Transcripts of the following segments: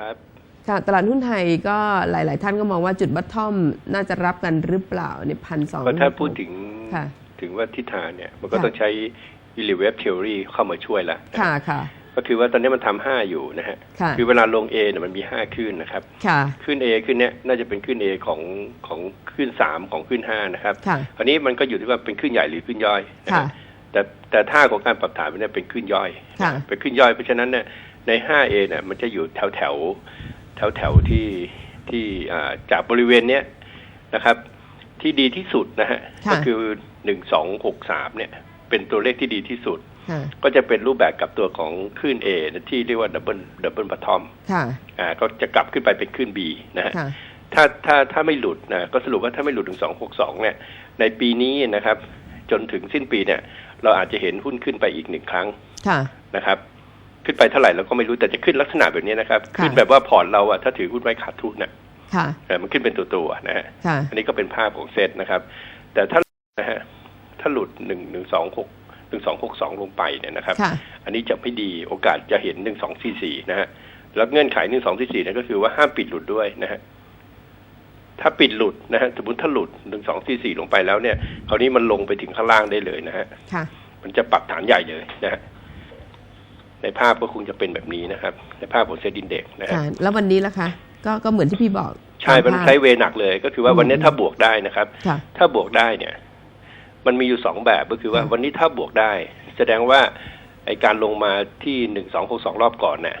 ครับค่ะตลาดหุ้นไทยก็หลาย ๆ ท่านก็มองว่าจุดบัตทอมน่าจะรับกันหรือเปล่าในพันสองก็ถ้าพูดถึงค่ะถึงว่าทิศทางเนี่ยมันก็ค่ะต้องใช้ e l e v a t theory เข้ามาช่วยละค่ะค่ะก็คือว่าตอนนี้มันทำห้าอยู่นะฮะค่ะคือเวลาลง A เนี่ยมันมีห้าขึ้นนะครับค่ะขึ้น A ขึ้นเนี้ยน่าจะเป็นขึ้น A ของของขึ้นสามของขึ้นห้านะครับค่ะอันนี้มันก็อยู่ที่ว่าเป็นขึ้นใหญ่หรือขึ้นย่อยนะค่ะฮะแต่แต่ท่าของการปรับฐานเนี่ยเป็นขึ้นย่อยค่ะเป็นขึ้นย่อยเพราะฉะนั้นเนี่ย ใน 5A เนี่ยมันจะอยู่แถวแถวแถวแถวๆที่ที่อ่าจากบริเวณเนี้ยนะครับ ที่ดีที่สุดนะฮะค่ะก็คือหนึ่งสองหกสามเนี่ย เป็นตัวเลขที่ดีที่สุดค่ะก็จะเป็นรูปแบบกับตัวของขึ้น A นะที่เรียกว่าดับเบิลดับเบิลบัตทอมค่ะอ่าก็จะกลับขึ้นไปเป็นขึ้น B นะฮะค่ะถ้าถ้าถ้าไม่หลุดนะก็สรุปว่าถ้าไม่หลุดถึงสองหกสองเนี่ย ในปีนี้นะครับ จนถึงสิ้นปีเนี่ย เราอาจจะเห็นหุ้นขึ้นไปอีกหนึ่งครั้งค่ะนะครับ ขึ้นไปเท่าไหร่เราก็ไม่รู้แต่จะขึ้นลักษณะแบบนี้นะครับค่ะขึ้นแบบว่าพอร์ตเราอะถ้าถือหุ้นไว้ขาดทุนนะค่ะเออมันขึ้นเป็นตัวตัวๆนะฮะค่ะอันนี้ก็เป็นภาพของเซตนะครับ แต่ถ้านะฮะถ้าหลุดหนึ่งหนึ่งสองหกหนึ่งสองหกสองลงไปเนี่ยนะครับค่ะอันนี้จะไม่ดีโอกาสจะเห็นหนึ่งสองสี่สี่นะฮะแล้วเงื่อนไขหนึ่งสองสี่สี่นั่นก็คือว่าห้ามปิดหลุดด้วยนะฮะถ้าปิดหลุดนะฮะสมมติถ้าหลุดหนึ่งสองสี่สี่ลงไปแล้วเนี่ยคราวนี้มันลงไปถึงข้างล่างได้เลยนะฮะค่ะมันจะปรับฐานใหญ่เลยนะฮะ ในภาพก็คงจะเป็นแบบนี้นะครับ ในภาพของเซดินเด็กนะฮะค่ะแล้ววันนี้ล่ะคะก็ก็เหมือนที่พี่บอก ใช่มันตาภาพใช้เวหนักเลย ก็คือว่าวันนี้ถ้าบวกได้นะครับค่ะถ้าบวกได้เนี่ย มันมีอยู่สองแบบก็คือว่าอืมวันนี้ถ้าบวกได้ แสดงว่าไอการลงมาที่หนึ่งสองหกสองรอบก่อนเนี่ย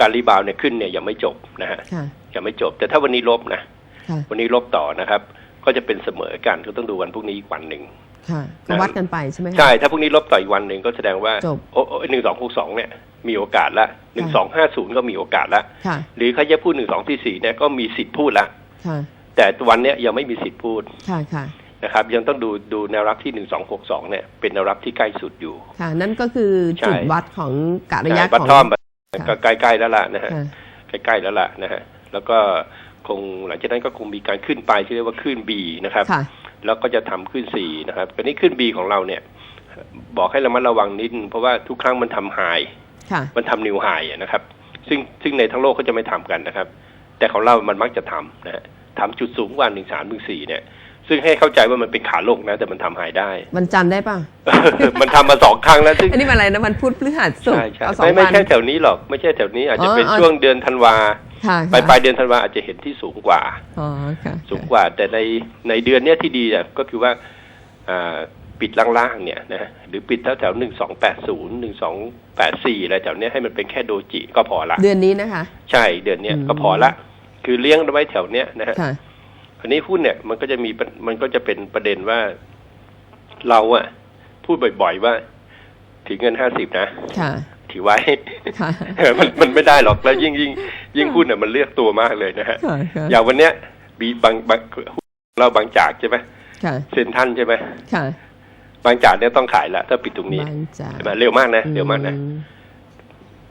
การรีบาวด์เนี่ยขึ้นเนี่ยยังไม่จบนะฮะค่ะยังไม่จบ แต่ถ้าวันนี้ลบนะค่ะวันนี้ลบต่อนะครับ ก็จะเป็นเสมอกันก็ต้องดูวันพรุ่งนี้อีกวันหนึ่ง ค่ะนะวัดกันไปใช่ไหมคะ ใช่ ถ้าพรุ่งนี้ลบต่ออีกวันหนึ่งก็แสดงว่าจบโอ้หนึ่งสองหกสองเนี่ยมีโอกาสละหนึ่งสองห้าศูนย์ก็มีโอกาสละค่ะ หรือใครจะพูดหนึ่งสองที่สี่เนี่ยก็มีสิทธิ์พูดละค่ะ แต่วันเนี้ยยังไม่มีสิทธิ์พูดค่ะค่ะนะครับ ยังต้องดูดูแนวรับที่หนึ่งสองหกสองเนี่ยเป็นแนวรับที่ใกล้สุดอยู่ ค่ะ นั่นก็คือใช่จุดวัดของกะระยะบัตของทอมค่ะก็ใกล้ๆแล้วล่ะนะฮะค่ะใกล้ๆแล้วล่ะนะฮะแล้วก็คงหลังจากนั้นก็คงมีการขึ้นไปที่เรียกว่าขึ้น B นะครับค่ะ แล้วก็จะทำขึ้น C นะครับตอนนี้ขึ้น B ของเราเนี่ย บอกให้ระมัดระวังนิดนึงเพราะว่าทุกครั้งมันทำไฮค่ะมันทำนิวไฮนะครับ ซึ่งซึ่งในทั้งโลกเขาจะไม่ทำกันนะครับ แต่ของเรามันมักจะทำนะฮะทำจุดสูงกว่าหนึ่งสามหนึ่งสี่เนี่ยซึ่งให้เข้าใจว่ามันเป็นขาลงนะ แต่มันทำไฮได้ มันจันทร์ได้ป่ะ มันทำมาสองครั้งแล้วซึ่งอันนี้มันอะไรนะมันพุธพฤหัสศุกใช่ร์ใช่เอาสองไม่ไม่วันใช่แถวนี้หรอกไม่ใช่แถวนี้อาจจะอ๋อเป็นอ๋อช่วงเดือนธันวาค่ะ ปลายปลายเดือนธันวาอาจจะเห็นที่สูงกว่าอ๋อค่ะสูงกว่า แต่ในในเดือนเนี้ยที่ดีอะก็คือว่าอ่าปิดล่างๆเนี่ยนะฮะหรือปิดแถวแถวหนึ่งสองแปดศูนย์หนึ่งสองแปดสี่อะไรแถวเนี้ยให้มันเป็นแค่โดจิก็พอละ เดือนนี้นะคะ ใช่เดือนเนี้ยอืมก็พอละ คือเลี้ยงไว้แถวเนี้ยนะฮะค่ะอันนี้หุ้นเนี่ยมันก็จะมีปัญมันก็จะเป็นประเด็นว่าเราอะพูดบ่อย ๆ ว่าถือเงินห้าสิบนะค่ะ ถือไว้ค่ะมันมันไม่ได้หรอกแล้วยิ่งยิ่งยิ่งหุ้นอะมันเลือกตัวมากเลยนะฮะค่ะค่ะอย่างวันเนี้ยมีบางบางเราบางจากใช่ไหมค่ะเซ็นทรันใช่ไหมค่ะบางจากเนี่ยต้องขายละถ้าปิดตรงนี้บางจากใช่ไหมเร็วมากนะเร็วมากนะอืม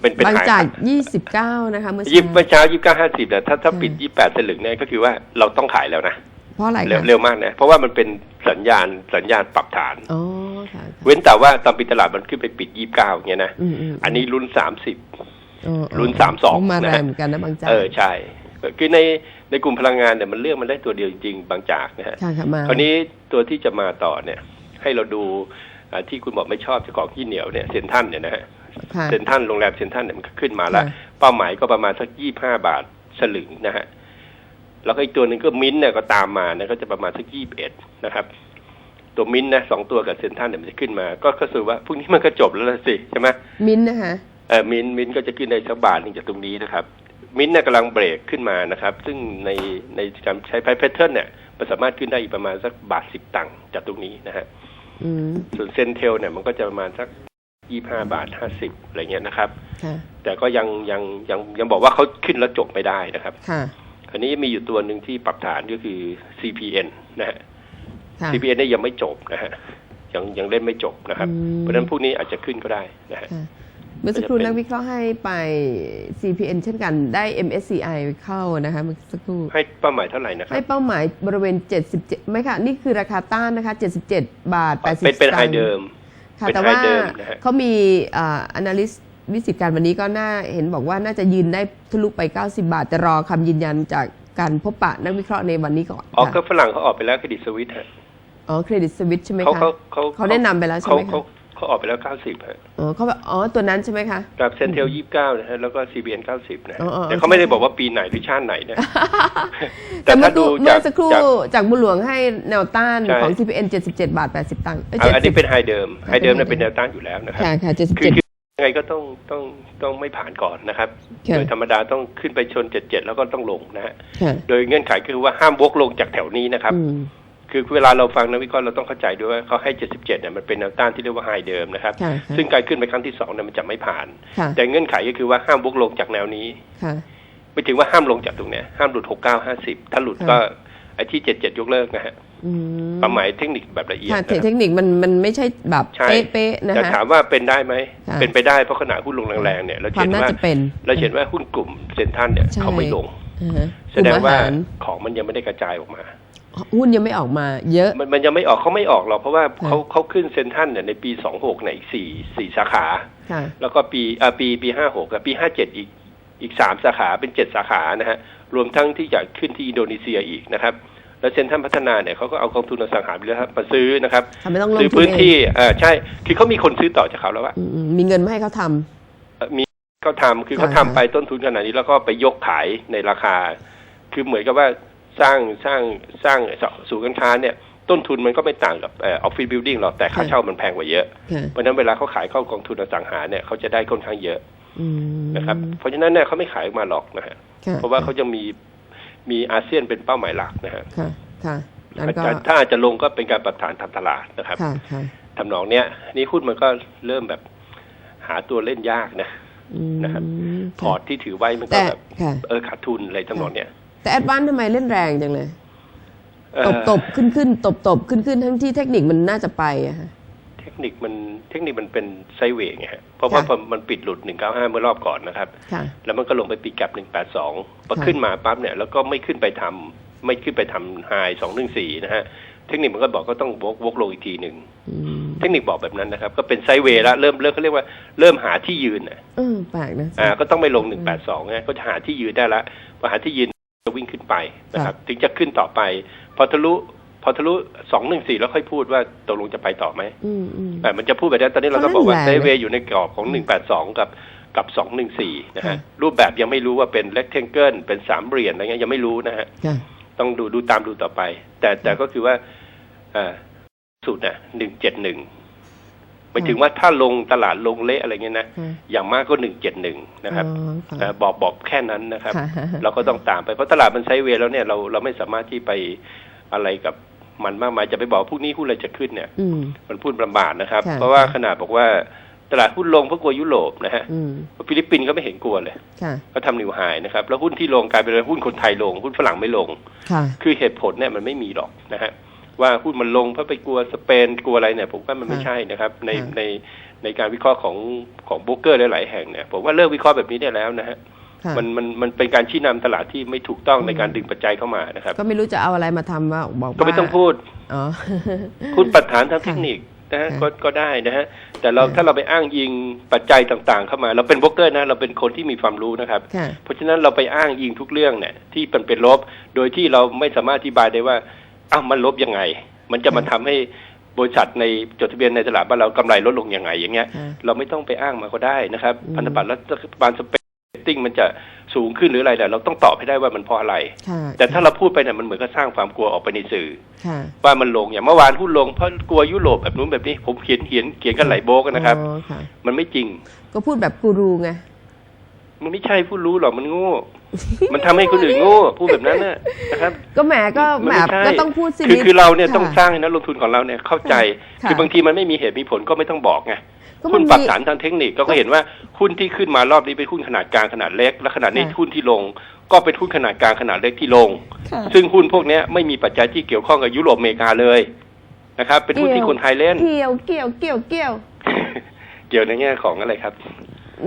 เป็นเป็นบางหายจากยี่สิบเก้านะคะเมื่อยี่สิบเช้าเมื่อเช้ายี่สิบเก้าห้าสิบแต่ถ้าถ้าค่ะปิดยี่สิบแปดสลึงเนี่ยก็คือว่าเราต้องขายแล้วนะเพราะอะไรเร็วคะเร็วมากนะ เพราะว่ามันเป็นสัญญาณสัญญาณปรับฐานอ๋อค่ะค่ะ เว้นแต่ว่าตอนปิดตลาดมันขึ้นไปปิดยี่สิบเก้าอย่างเงี้ยนะอืมอืมอันนี้ลุ้นสามสิบอ๋อลุ้น32มานะแรฮะงเหมือนกันนะบางจากเออใช่คือในในกลุ่มพลังงานเนี่ยมันเลือกมันได้ตัวเดียวจริงๆบางจากนะฮะค่ะค่ะมาคราวนี้ตัวที่จะมาต่อเนี่ย ให้เราดูอ่าที่คุณบอกไม่ชอบเจ้าของขี้เหนียวเนี่ยเซนทรันเนี่ยนะฮะค่ะเซนทรันโรงแรมเซนทรันเนี่ยมันก็ขึ้นมาแล้วค่ะเป้าหมายก็ประมาณสักยี่ห้าบาทสลึงนะฮะแล้วก็อีกตัวหนึ่งก็มิ้นท์เนี่ยก็ตามมานะก็จะประมาณสักยี่สิบเอ็ดนะครับ ตัวมิ้นท์นะสองตัวกับเซนทรันเนี่ยมันจะขึ้นมา ก็ก็คือว่าพรุ่งนี้มันก็จบแล้วล่ะสิใช่ไหมมิ้นท์นะคะเออมินมินก็จะขึ้นในสักบาทหนึงจากตรงนี้นะครับ มินเนี่ยกำลังเบรกขึ้นมานะครับ ซึ่งในในการใช้ไพแพทเทิร์นเนี่ยมันสามารถขึ้นได้อีกประมาณสักบาทสิบตังค์จากตรงนี้นะฮะอืมส่วนเซนเทลเนี่ยมันก็จะประมาณสักยี่ห้าบาทห้าสิบอะไรเงี้ยนะครับค่ะแต่ก็ยังยังยังยังบอกว่าเขาขึ้นแล้วจบไม่ได้นะครับค่ะอันนี้มีอยู่ตัวหนึ่งที่ปรับฐานก็คือ CPN นะฮะค่ะ CPN เนี่ยยังไม่จบนะฮะยังยังเล่นไม่จบนะครับอืมเพราะฉะนั้นพวกนี้อาจจะขึ้นก็ได้นะฮะค่ะเมื่อสักครู่ก็จะเป็นนักวิเคราะห์ให้ไป CPN เช่นกันได้ MSCI เข้านะคะเมื่อสักครู่ให้เป้าหมายเท่าไหร่นะครัให้บเป้าหมายบริเวณ 77 ไม่ค่ะ นี่คือราคาต้านนะคะ 77 บาท 80เป็นเป็นไฮสตางค์เดิมค่ะเป็นแต่ว่า high เดิมนะฮะเขามีอ่า analyst วิสิตการวันนี้ก็น่าเห็นบอกว่าน่าจะยืนได้ทะลุไป 90 บาท แต่รอคำยืนยันจากการพบปะนักวิเคราะห์ในวันนี้ก่อนออกก็ค่ะฝรั่งเขาออกไปแล้วเครดิตสวิตฮะ อ๋อเครดิตสวิตใช่ไหมเขาคะเขาเขาเขาแนะนำไปแล้วใช่เขาไหมเขาคะเขาออกไปแล้วเก้าสิบฮะอ๋อเขาแบบอ๋อตัวนั้นใช่ไหมคะกับเซนเทลยี่สิบเก้านะฮะแล้วก็ซีบีเอ็นเก้าสิบนะฮะอ๋ออ๋อแต่เขาไม่ได้บอกว่าปีไหนหรือชาติไหนนะแต่เมื่ถ้าอดูเมื่จาอกสักครู่จากจากบุญหลวงให้แนวต้านใช่ของ CPN 77 บาท 80 ตังค์เอ้ยอะอันนี้70เป็นไฮเดิมไฮเดิมเนี่ยเป็นเป็นแนวต้านอยู่แล้วนะครับค่ะค่ะคือ77คือยังไงก็ต้องต้องต้องไม่ผ่านก่อนนะครับค่ะโดยธรรมดาต้องขึ้นไปชนเจ็ดเจ็ดแล้วก็ต้องลงนะฮะค่ะโดยเงื่อนไขคือว่าห้ามวกลงจากแถวนี้นะครับอืม คือเวลาเราฟังนักวิเคราะห์เราต้องเข้าใจด้วยว่าเขาให้ 77เนี่ยมันเป็นแนวต้านที่เรียกว่าไฮเดิมนะครับค่ะค่ะซึ่งการขึ้นไปครั้งที่สองเนี่ยมันจะไม่ผ่านค่ะแต่เงื่อนไขก็คือว่าห้ามวกลงจากแนวนี้ค่ะไม่ถึงว่าห้ามลงจากตรงเนี้ยห้ามหลุด 69 50 ถ้าหลุดค่ะก็ไอ้ที่ 77 ยกเลิกนะฮะอืมความหมายเทคนิคแบบละเอียดค่ะนะเทคนิคมันมันไม่ใช่แบบใช่เป๊ะๆนะแต่คะถามว่าเป็นได้ไหมค่ะเป็นไปได้เพราะขณะหุ้นลงแรงๆเนี่ยเราความเห็นน่าว่าจะเป็นเราเห็นว่าหุ้นกลุ่มเซ็นทรัลเนี่ยใช่เขาไม่ลงอ่าฮะแสดงว่ากลุ่มอหรของมันยังไม่ได้กระจายออกมา หุ้นยังไม่ออกมาเยอะ มันมันยังไม่ออกเขาไม่ออกหรอกเพราะว่าค่ะเขาเขาขึ้นเซ็นทรัลเนี่ยในปี26เนี่ยอีกสี่สี่สาขาค่ะแล้วก็ปีอ่าปีปีห้าหกกับปีห้าเจ็ดอีกอีกสามสาขาเป็นเจ็ดสาขานะฮะรวมทั้งที่จะขึ้นที่อินโดนีเซียอีกนะครับแล้วเซ็นทรัลพัฒนาเนี่ยเขาก็เอากองทุนอสังหาริมทรัพย์มาซื้อนะครับทำไม่ต้องลงซื้อทุนพื้นเองที่อ่าใช่คือเขามีคนซื้อต่อจากเขาแล้วว่าอืมๆมีเงินมาให้เขาทำมีเขาทำคือค่ะเขาทำไปต้นทุนขนาดนี้แล้วก็ไปยกขายในราคา คือเหมือนกับว่า สร้างสร้างสร้างสู่การค้าเนี่ยต้นทุนมันก็ไม่ต่างกับเออฟฟิศบิลดิ่งหรอกแต่ค่าค่ะเช่ามันแพงกว่าเยอะค่ะเพราะฉะนั้นเวลาเขาขายเข้ากองทุนอสังหาเนี่ยเขาจะได้ค่อนข้างเยอะอืมนะครับ เพราะฉะนั้นเนี่ยเขาไม่ขายออกมาหรอกนะฮะค่เพราะว่าเขายังมีมีอาเซียนเป็นเป้าหมายหลักนะฮะค่ะค่ะนั้นก็แต่ถ้าอาจจะลงก็เป็นการปรับฐานทำตลาดนะครับค่ะค่ะทำนองเนี้ยนี่หุ้นมันก็เริ่มแบบหาตัวเล่นยากนะอืมนะครับพค่ะอร์ตที่ถือไว้มันก็แต่แบบค่ะเออขาดทุนอะไรทำนองเนี้ย แต่แอดวานทำไมเล่นแรงจังเลยเอ่อตบตบขึ้นขึ้นตบตบขึ้นขึ้นทั้งที่เทคนิคมันน่าจะไปอะค่ะเทคนิคมันเทคนิคมันเป็นไซด์เวย์ไงฮะเพราะว่าค่ะพอมันปิดหลุด195เมื่อรอบก่อนนะครับค่ะแล้วมันก็ลงไปปิดกับ182พอค่ะขึ้นมาปั๊บเนี่ยแล้วก็ไม่ขึ้นไปทำไม่ขึ้นไปทำไฮ214นะฮะเทคนิคมันก็บอกก็ต้องวกวกลงอีกทีหนึ่งอืมเทคนิคบอกแบบนั้นนะครับ ก็เป็นไซด์เวย์แล้วเริ่มเริ่มเขาเรียกว่าเริ่มหาที่ยืนน่ะเออแปลกนะอ่าก็ต้องไม่ลง182นะก็จะหาที่ยืนได้ละพอหาที่ยืน จะวิ่งขึ้นไปนะครับ ถึงจะขึ้นต่อไป พอทะลุพอทะลุ214แล้วค่อยพูดว่าตกลงจะไปต่อไหมอืมอืมแต่มันจะพูดแบบนั้นตอนนี้เราต้องเขาบอกว่าเล่นแรงไซด์เวย์อยู่ในกรอบของ182กับกับ214นะฮะค่ะรูปแบบยังไม่รู้ว่าเป็น rectangle เป็นสามเหลี่ยมอะไรเงี้ยยังไม่รู้นะฮะค่ะต้องดูดูตามดูต่อไป แต่แต่ก็คือว่าเอ่อสุดนะ171ห มายถึงว่าถ้าลงตลาดลงเละอะไรเงี้ยนะค่ะอย่างมากก็171นะครับอ๋อค่ะเอ่อบอกบอกแค่นั้นนะครับค่ะเราก็ต้องตามไปเพราะตลาดมันไซด์เวย์แล้วเนี่ยเราเราไม่สามารถที่ไปอะไรกับมันมากมายจะไปบอกพวกนี้หุ้นอะไรจะขึ้นเนี่ยอืมมันพูดประมาทนะครับค่ะเพราะว่าขนาดบอกว่าตลาดหุ้นลงเพราะกลัวยุโรปนะฮะอืมฟิลิปปินส์ก็ไม่เห็นกลัวเลยค่ะเขาทำนิวไฮนะครับ แล้วหุ้นที่ลงกลายเป็นว่าหุ้นคนไทยลง หุ้นฝรั่งไม่ลงค่ะคือเหตุผลเนี่ยมันไม่มีหรอกนะฮะ ว่าหุ้นมันลงเพราะไปกลัวสเปนกลัวอะไรเนี่ย ผมว่ามันไม่ค่ะใช่นะครับ ในค่ะในในการวิเคราะห์ของของโบรกเกอร์หลายๆแห่งเนี่ยผมว่าเลิกวิเคราะห์แบบนี้ได้แล้วนะฮะค่ะมันมันมันเป็นการชี้นำตลาดที่ไม่ถูกต้องอืมในการดึงปัจจัยเข้ามานะครับ ก็ไม่รู้จะเอาอะไรมาทำว่าบอกว่าก็ไม่ต้องพูดอ๋อพูดปัจฐานทางเทคนิคนะฮะค่ะก็ก็ได้นะฮะแต่เราค่ะถ้าเราไปอ้างอิงปัจจัยต่างๆ เข้ามา เราเป็นโบรกเกอร์นะเราเป็นคนที่มีความรู้นะครับค่ะเพราะฉะนั้นเราไปอ้างอิงทุกเรื่องเนี่ยที่มันเป็นลบ โดยที่เราไม่สามารถอธิบายได้ว่า อ้าวมันลบยังไง มันจะมาทำให้บริษัทในจดทะเบียนในตลาดบ้านเรากำไรลดลงยังไง อย่างเงี้ยค่ะเราไม่ต้องไปอ้างมาก็ได้นะครับอืมพันธบัตรรัฐบาลสเปนติ้งมันจะสูงขึ้นหรืออะไรแต่เราต้องตอบให้ได้ว่ามันเพราะอะไรค่ะแต่ถ้าเราพูดไปเนี่ยมันเหมือนกับสร้างความกลัวออกไปในสื่อค่ะว่ามันลงอย่างเมื่อวานหุ้นลงเพราะกลัวยุโรปแบบนู้นแบบนี้ผมเขียนเขียนเขียนกันหลายโบกนะครับอ๋อค่ะมันไม่จริง ก็พูดแบบกูรูไง มันไม่ใช่ผู้รู้หรอกมันโง่ มันทำให้คนอื่นโง่พูดแบบนั้นน่ะนะครับ ก็แหมก็แหมมันไม่ใช่ก็ต้องพูดสิคือนิดคือเราเนี่ยค่ะต้องสร้างให้นักลงทุนของเราเนี่ยเข้าใจค่ะคือบางทีมันไม่มีเหตุมีผลก็ไม่ต้องบอกไงก็มัหุ้นนมีปรับฐานทางเทคนิคก็ก็เห็นว่าหุ้นที่ขึ้นมารอบนี้เป็นหุ้นขนาดกลางขนาดเล็ก และขนาดนี้ค่ะหุ้นที่ลง ก็เป็นหุ้นขนาดกลางขนาดเล็กที่ลงค่ะซึ่งหุ้นพวกเนี้ยไม่มีปัจจัยที่เกี่ยวข้องกับยุโรปอเมริกาเลยนะครับ เป็นหุ้นที่คนไทยเล่น เกี่ยวเกี่ยวเกี่ยวเกี่ยว เกี่ยวในแง่ของอะไรครับ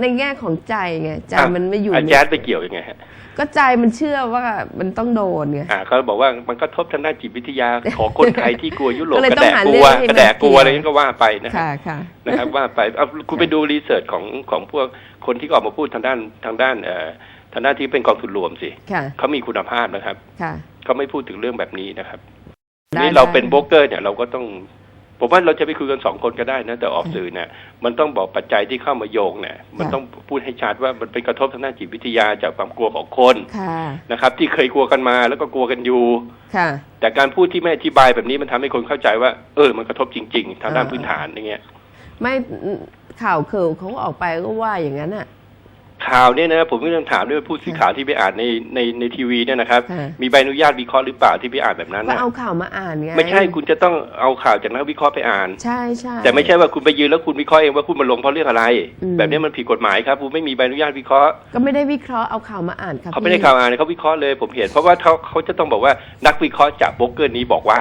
ในแง่ของใจไงใจอะมันไม่อยู่อาในจารย์ไปเกี่ยวยังไงฮะก็ใจมันเชื่อว่ามันต้องโดนไงอ่าเขาบอกว่ามันก็ทบทางด้านจิตวิทยาของคนไทยที่กลัวยุโรปก็เลยกระต้องแดกหากลัวเรื่องให้กระแดกกลัวมาเกี่ยวอะไรนั้นก็ว่าไปนะฮะค่ะค่ะนะครับว่าไปเอาคุณไปดูรีเสิร์ชของของพวกคนที่ออกมาพูดทางด้านทางด้านเอ่อทางด้านที่เป็นกองทุนรวมสิค่ะเขามีคุณภาพนะครับค่ะเขาไม่พูดถึงเรื่องแบบนี้นะครับได้นี่เราเป็นได้โบรกเกอร์เนี่ยเราก็ต้อง ผมว่าเราจะไปคุยกันสองคนก็ได้นะแต่ออกสื่อเนี่ยมันต้องบอกปัจจัยที่เข้ามาโยงเนี่ยมันต้องพูดให้ชัดว่ามันเป็นกระทบทางด้านจิตวิทยาจากความกลัวของคนค่ะนะครับ ที่เคยกลัวกันมาแล้วก็กลัวกันอยู่ค่ะแต่การพูดที่ไม่อธิบายแบบนี้มันทำให้คนเข้าใจว่า เออ มันกระทบจริง ๆ ทางด้านพื้นฐานอย่างเงี้ยไม่ข่าวเคิร์เขาออกไปก็ว่าอย่างนั้นอะ ข่าวเนี่ยนะผมก็ต้องถามด้วยผู้สื่อข่าวที่ไปอ่านในในในทีวีเนี่ยนะครับค่ะมีใบอนุญาตวิเคราะห์หรือเปล่าที่ไปอ่านแบบนั้นก็นะเอาข่าวมาอ่านไงไม่ใช่คุณจะต้องเอาข่าวจากนักวิเคราะห์ไปอ่าน ใช่ใช่แต่ไม่ใช่ว่าคุณไปยืนแล้วคุณวิเคราะห์เองว่าคุณมาลงเพราะเรื่องอะไรอืมแบบนี้มันผิดกฎหมายครับคุณไม่มีใบอนุญาตวิเคราะห์ ก็ไม่ได้วิเคราะห์เอาข่าวมาอ่านครับเขาไม่ได้ข่าวอ่านเขาวิเคราะห์เลยผมเห็นเพราะว่าเขาเขาจะต้องบอกว่านักวิเคราะห์จากโบรกเกอร์นี้บอกว่า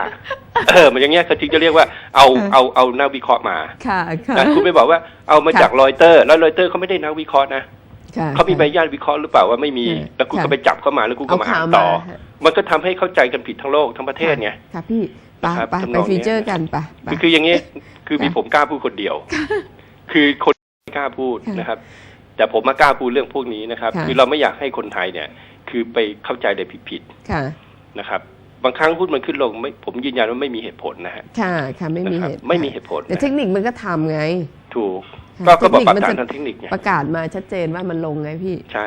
เออมันอย่างเงี้ยเขาจึงจะเรียกว่าเอาเอาเอานักวิเคราะห์มาค่ะค่ะนะคุณไปบอกว่าเอามาค่ะจากรอยเตอร์ แล้วรอยเตอร์เขาไม่ได้นักวิเคราะห์นะค่ะ เขามีใบอนุญาตวิเคราะห์หรือเปล่าว่าไม่มีค่ะแล้วคุณค่ะก็ไปจับเข้ามาแล้วคุณก็เอามาอ่าข่าวนต่อฮะมันก็ทำให้เข้าใจกันผิดทั้งโลกทั้งประเทศไงค่ะพี่ไปนะครับไปทำนไปองฟีเนี้ยเจอร์กันไปไปคือคืออย่างนี้คือมีค่ะผมกล้าพูดคนเดียว คือคนไม่กล้าพูดค่ะนะครับ แต่ผมมากล้าพูดเรื่องพวกนี้นะครับค่ะคือเราไม่อยากให้คนไทยเนี่ย คือไปเข้าใจได้ผิดค่ะๆนะครับบางครั้งหุ้นมันขึ้นลงไม่ผมยืนยันว่าไม่มีเหตุผลนะฮะค่ะค่ะไม่มีนะครับเหตุไม่มีเหตุผลแต่นะเทคนิคมันก็ทำไง ถูกค่ะก็ก็บอกเทคนิคปรับมันการจะทางเทคนิคไงประกาศมาชัดเจนว่ามันลงไงพี่ ใช่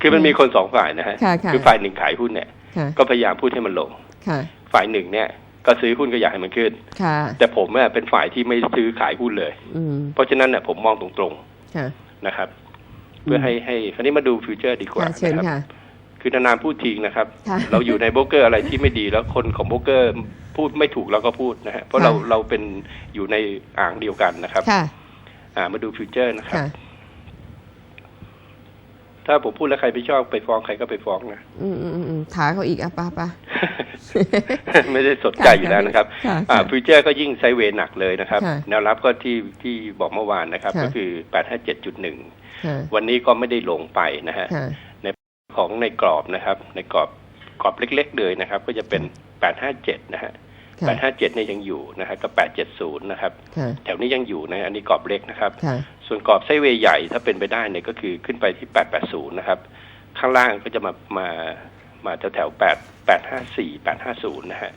คือมันมีคนสองฝ่ายนะฮะค่ะค่ะอฝ่ายหนึ่งขายหุ้นเนี่ยค่ะก็พยายามพูดให้มันลงค่ะฝ่ายหนึ่งเนี่ย ก็ซื้อหุ้นก็อยากให้มันขึ้นค่ะแต่ผมเนี่ยเป็นฝ่ายที่ไม่ซื้อขายหุ้นเลยอืมเพราะฉะนั้นเนี่ยผมมองตรงค่ะๆนะครับ เพื่อให้ให้คราวนี้มาดูฟิวเจอร์ดีกว่าค่ะเชิญนะครับค่ะคือนานๆพูดทิ้งนะครับค่ะเราอยู่ในโบรกเกอร์อะไรที่ไม่ดีแล้วคนของโบรกเกอร์ พูดไม่ถูกเราก็พูดนะฮะเพราะค่ะเราเราเป็นอยู่ในอ่างเดียวกันนะครับค่ะอ่ามาดูฟิวเจอร์นะครับค่ะถ้าผมพูดแล้วใครไม่ชอบไปฟ้องใครก็ไปฟ้องนะอืมอืมอืมถาเขาอีกอะปะปะไม่ได้สนใจอยู่แล้วนะครับค่ะอ่าค่ะฟิวเจอร์ก็ยิ่งไซด์เวย์หนักเลยนะครับค่ะแนวรับก็ที่ที่บอกเมื่อวานนะครับค่ะก็คือ857.1ค่ะวันนี้ก็ไม่ได้ลงไปนะฮะค่ะของในกรอบนะครับ ในกรอบกรอบเล็ก ๆ เลยนะครับ ก็จะเป็น857นะฮะ ค่ะ857เนี่ยยังอยู่นะฮะกับ870นะครับค่ะแถวนี้ยังอยู่นะอันนี้กรอบเล็กนะครับค่ะส่วนกรอบไซด์เวย์ใหญ่ถ้าเป็นไปได้เนี่ยก็คือขึ้นไปที่880นะครับ ข้างล่างก็จะมามามาแถวแถว8 854 850นะฮะ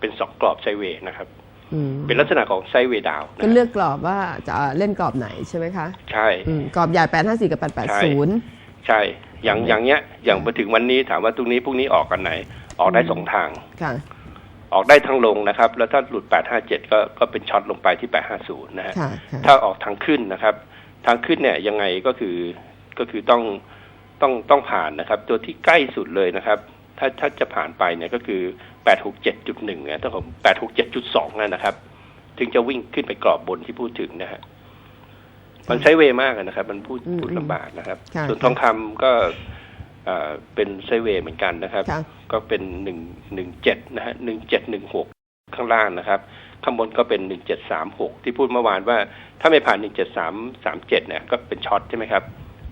เป็นสองกรอบไซด์เวย์นะครับอืมเป็นลักษณะของไซด์เวย์ดาวน์ก็นะเลืฮะอกกรอบว่าจะเล่นกรอบไหนใช่ไหมคะ ใช่อืมกรอบใหญ่854กับ880ใช่ อย่างอย่างเงี้ย อย่างมาถึงวันนี้ถามว่าตรงนี้พรุ่งนี้ออกกันไหน ออกได้สองทางค่ะ ออกได้ทั้งลงนะครับ แล้วถ้าหลุด 857 ก็ก็เป็นช็อตลงไปที่ 850 นะฮะค่ะค่ะถ้าออกทางขึ้นนะครับ ทางขึ้นเนี่ยยังไงก็คือก็คือต้องต้องต้องผ่านนะครับ ตัวที่ใกล้สุดเลยนะครับ ถ้าถ้าจะผ่านไปเนี่ยก็คือ 867.1เนี่ยต้องของ867.2นะครับ ถึงจะวิ่งขึ้นไปกรอบบนที่พูดถึงนะฮะมันใช้เวย์มากอะนะครับ มันพูดอืมพูดลำบากนะครับค่ะส่วนทองคำก็ เอ่อเป็นไซด์เวย์เหมือนกันนะครับค่ะก็เป็นหนึ่งหนึ่งเจ็ดนะฮะหนึ่งเจ็ดหนึ่งหกข้างล่างนะครับ ข้างบนก็เป็นหนึ่งเจ็ดสามหกที่พูดเมื่อวานว่า ถ้าไม่ผ่านหนึ่งเจ็ดสามสามเจ็ดเนี่ยก็เป็นช็อตใช่ไหมครับ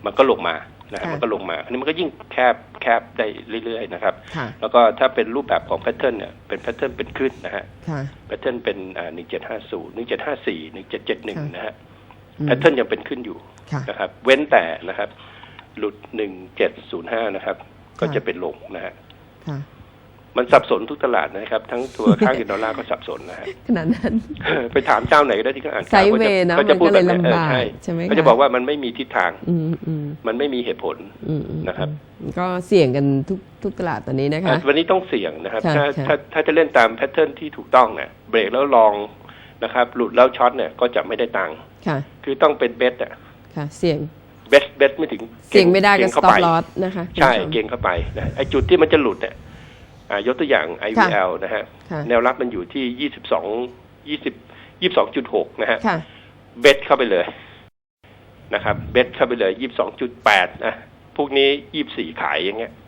มันก็ลงมานะฮะค่ะมันก็ลงมาอันนี้มันก็ยิ่งแคบแคบได้เรื่อยๆนะครับค่ะแล้วก็ถ้าเป็นรูปแบบของแพทเทิร์นเนี่ยเป็นแพทเทิร์นเป็นขึ้นนะฮะค่ะแพทเทิร์นเป็นหนึ่งเจ็ดห้าศูนย์หนึ่งเจ็ดห้าสี่หนึ่งเจ็ดเจ็ดหนึ่งค่ะนะฮะอืมแพทเทิร์นยังเป็นขึ้นอยู่ค่ะนะครับ เว้นแต่นะครับ หลุดหนึ่งเจ็ดศูนย์ห้านะครับ ก็ค่ะจะเป็นลงนะฮะค่ะมันสับสนทุกตลาดนะครับ ทั้งตัวค่าเงินดอลลาร์ก็สับสนนะฮะขนาดนั้น ไปถามเจ้าไหนก็ได้ที่เขาอ่านไซด์เวย์นะก็จะพูดมันก็แบบเลยนี้เออลำบากใช่ใช่ไหมก็จะคะบอกว่ามันไม่มีทิศทางอืมอืมมันไม่มีเหตุผลอืมอืมนะครับ ก็เสี่ยงกันทุกทุกตลาดตอนนี้นะคะอะวันนี้ต้องเสี่ยงนะครับค่ะถ้าค่ะถ้าถ้าจะเล่นตามแพทเทิร์นที่ถูกต้องเนี่ยเบรกแล้วลองนะครับ หลุดแล้วช็อตเนี่ยก็จะไม่ได้ตังค์ค่ะคือต้องเป็นเบสอะค่ะเสี่ยง เบสเบสไม่ถึงเสี่ยงไม่ได้ก็เงเข้า stop ไป loss นะคะใช่คุณผู้ชมเก่งเข้าไปนะไอ้จุดที่มันจะหลุดเนี่ยอ่ายกตัวอย่าง IVL นะฮะค่ะแนวรับมันอยู่ที่ยี่สิบสองยี่สิบยี่สองจุดหกนะฮะค่ะเบสเข้าไปเลยนะครับ เบสเข้าไปเลยยี่สิบสองจุดแปดนะพวกนี้ยี่บสี่ขายอย่างเงี้ยอืม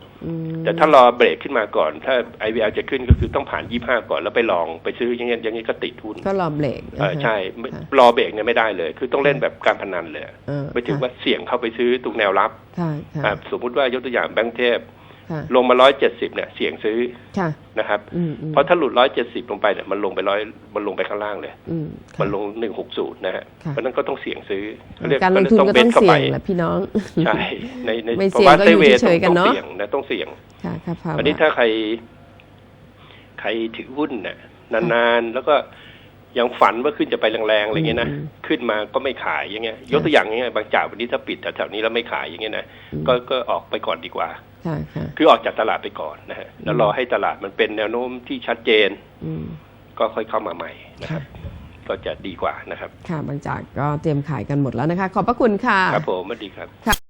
แต่ถ้ารอเบรกขึ้นมาก่อน ถ้า IVL จะขึ้นก็คือต้องผ่าน25ก่อนแล้วไปลองไปซื้ออย่างเงี้ยอย่างงี้ก็ติดหุ้นก็รอเบรกเออใช่ไม่ค่ะรอเบรกเนี่ยไม่ได้เลย คือต้องเล่นแบบการพนันเลยเออไม่ถึงว่าเสี่ยงเข้าไปซื้อตรงแนวรับค่ะค่ะอะสมมุติว่ายกตัวอย่างแบงก์เทพค่ะ ลงมาร้อยเจ็ดสิบเนี่ยเสี่ยงซื้อค่ะนะครับอืมอืมเพราะถ้าหลุดร้อยเจ็ดสิบลงไปเนี่ยมันลงไปร้อยมันลงไปข้างล่างเลยอืมค่ะมันลงหนึ่งหกศูนย์นะฮะค่ะเพราะฉะนั้นก็ต้องเสี่ยงซื้อเขเยการลงทุนก็เบต้องสข้าเสี่ยไปงแหละพี่น้องใช่ในในไม่เพราะเสี่ยงว่าก็ไซอยู่เวย์เฉต้องยๆกันต้องเนอะเสี่ยงนะต้องเสี่ยงค่ะค่ะภาวะอันนี้ถ้าใคร ใครถือหุ้นเนี่ยนานๆแล้วก็ยังฝันว่าขึ้นจะไปแรงๆอะไรเงี้ยนะอืมขึ้นมาก็ไม่ขายอย่างเงี้ย ยกตัวอย่างเงี้ยบางจากวันนี้ถ้าปิดแถวๆนี้แล้วไม่ขายอย่างเงี้ยนะอืมก็ก็ออกไปก่อนดีกว่า ค่ะค่ะคือออกจากตลาดไปก่อนนะฮะแล้วรอให้ตลาดมันเป็นแนวโน้มที่ชัดเจนอืมก็ค่อยเข้ามาใหม่นะครับก็จะดีกว่านะครับ ค่ะบางจากก็เตรียมขายกันหมดแล้วนะคะ ขอบพระคุณค่ะ ครับผมสวัสดีครับ